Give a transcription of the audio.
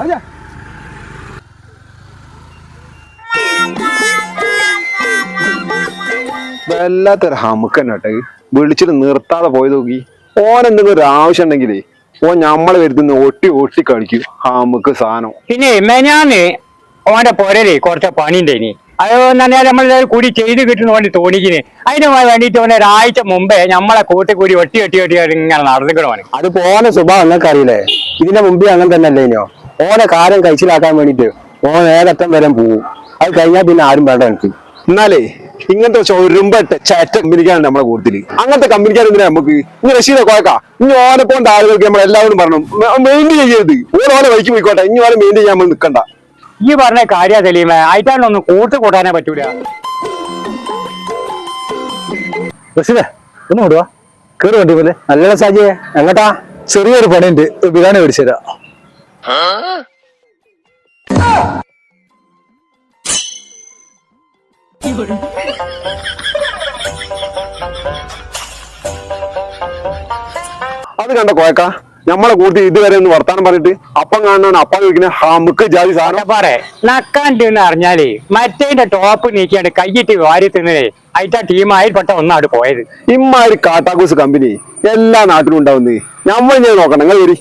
അറിയാ വല്ലാത്തൊരു ഹമുക്ക് തന്നെ വിളിച്ചിട്ട് നിർത്താതെ പോയി നോക്കി. ഓൻ എന്തെങ്കിലും ഒരു ആവശ്യം ഉണ്ടെങ്കിലേ ഓൻ നമ്മളെ വരുത്തുന്ന ഒട്ടി ഒട്ടി കളിക്കും ഹമുക്ക് സാധനം. പിന്നെ ഞാൻ ഓന്റെ പോരേ കുറച്ച് പണി ഉണ്ടായിനി അത് തന്നെ നമ്മൾ കൂടി ചെയ്ത് കിട്ടുന്ന വേണ്ടി തോന്നിക്കിന് അതിന് വേണ്ടിയിട്ട് ഓനെ ഒരാഴ്ച മുമ്പേ നമ്മളെ കൂട്ടി കൂടി ഒട്ടി ഒട്ടി ഒട്ടി ഒട്ടി ഇങ്ങനെ നടന്നിക്കണോന് അത് പോലെ സ്വഭാവം നിങ്ങൾക്ക് അറിയില്ലേ ഇതിന്റെ മുമ്പേ അങ്ങനെ തന്നെ അല്ലേ ഇനിയോ? ഓനെ കാര്യം കഴിച്ചിലാക്കാൻ വേണ്ടിട്ട് ഓൻ ഏതറ്റം വരെ പോവും. അത് കഴിഞ്ഞാൽ പിന്നെ ആരും വേണ്ട എനിക്ക്. എന്നാലേ ഇങ്ങനത്തെ ചൊരുമ്പട്ട ചേറ്റ കമ്പനിക്കാണ് നമ്മളെ കൂടുതൽ അങ്ങനത്തെ കമ്പനിക്കാർ എന്തിനാ നമുക്ക്? ഇനി റഷീദ കോയക്ക. ഇനി ഓനെ പോകേണ്ട ആളുകൾക്ക് നമ്മൾ എല്ലാവരും പറഞ്ഞു മെയിന്റെയിൻ ചെയ്യരുത്. ഓരോ ഓനെ വഴിക്ക് പോയിക്കോട്ടെ. ഇനി ഓനെ മെയിന്റെയിൻ ചെയ്യാൻ നമ്മൾ നിൽക്കണ്ട ഈ പറഞ്ഞ കാര്യ തെളിയുമേ? ആയിട്ടാണൊന്നും കൂട്ട് കൂട്ടാനേ പറ്റൂല. ബസ്സിലെ ഒന്ന് വിടുവാ. കേറി വണ്ടി പോലെ. നല്ല സാജിയെ എങ്ങട്ടാ? ചെറിയൊരു പണിയുണ്ട്. ബിരിയാണി മേടിച്ചു തരാം. അത് കണ്ട കോയക്ക? നമ്മളെ കൂട്ടി ഇതുവരെ ഒന്ന് വർത്താനം പറഞ്ഞിട്ട് അപ്പം കാണാൻ അപ്പം ചോദിക്കുന്ന ഹമുക്ക് ജാതി സാധനം. പറ നക്കാണ്ട് എന്ന് അറിഞ്ഞാലേ മറ്റേന്റെ ടോപ്പ് നീക്കിയാണ് കൈയിട്ട് വാരി തിന്നേ അയറ്റ ടീമായിൽപ്പെട്ട ഒന്നാണ് പോയത്. ഇമ്മാതിരി കാട്ടാക്കൂസ് കമ്പനി എല്ലാ നാട്ടിലും ഉണ്ടാവുന്നേ. നമ്മൾ ഞാൻ നോക്കണം. നിങ്ങൾ വരി.